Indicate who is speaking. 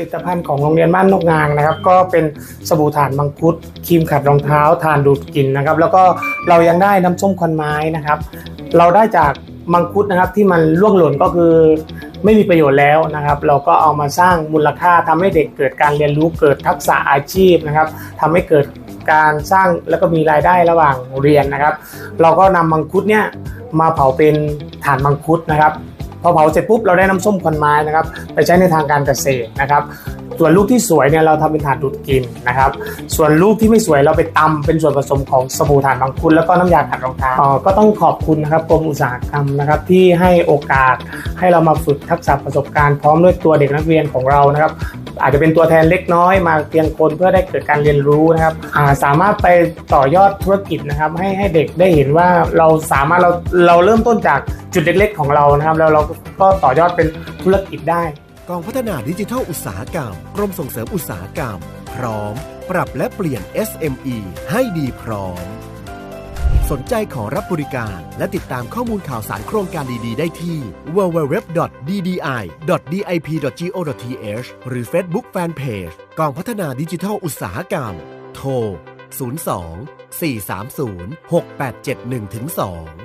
Speaker 1: ลิตภัณฑ์ของโรงเรียนบ้านนกนางนะครับ ก็เป็นสบู่ถ่านมังคุดครีมขัดรองเท้าถ่านดูดกลิ่นนะครับ แล้วก็เรายังได้น้ำส้มควันไม้นะครับ เราได้จากมังคุดนะครับที่มันล่วงหล่นก็คือไม่มีประโยชน์แล้วนะครับ เราก็เอามาสร้างมูลค่าทำให้เด็กเกิดการเรียนรู้เกิดทักษะอาชีพนะครับทำให้เกิดการสร้างแล้วก็มีรายได้ระหว่างเรียนนะครับ เราก็นำมังคุดเนี่ยมาเผาเป็นถ่านมังคุดนะครับ พอเผาเสร็จปุ๊บเราได้น้ำส้มควันไม้นะครับไปใช้ในทางการเกษตรนะครับส่วนลูกที่สวยเนี่ยเราทำเป็นถ่านดูดกลิ่นนะครับ ส่วนลูกที่ไม่สวยเราไปตำเป็นส่วนผสมของสบู่ถ่านบางคุดแล้วก็น้ำยาขัดรองเท้าอ๋อก็ต้องขอบคุณนะครับกรมอุตสาหกรรมนะครับที่ให้โอกาสให้เรามาฝึกทักษะประสบการณ์พร้อมด้วยตัวเด็กนักเรียนของเรานะครับ อาจจะเป็นตัวแทนเล็กน้อยมาเพียงคนเพื่อได้เกิดการเรียนรู้นะครับาสามารถไปต่อยอดธุรกิจนะครับให้ให้เด็กได้เห็นว่าเราสามารถเราเราเริ่มต้นจากจุดเล็ก ๆ ของเรานะครับ แล้วเราก็ต่อยอดเป็นธุรกิจได้
Speaker 2: กองพัฒนาดิจิทัลอุตสาหกรรม กรมส่งเสริมอุตสาหกรรม พร้อม ปรับและเปลี่ยน SME ให้ดีพร้อม สนใจขอรับบริการ และติดตามข้อมูลข่าวสารโครงการดีๆ ได้ที่ www.ddi.dip.go.th หรือ Facebook Fanpage กองพัฒนาดิจิทัลอุตสาหกรรม โทร 02 430 6871 2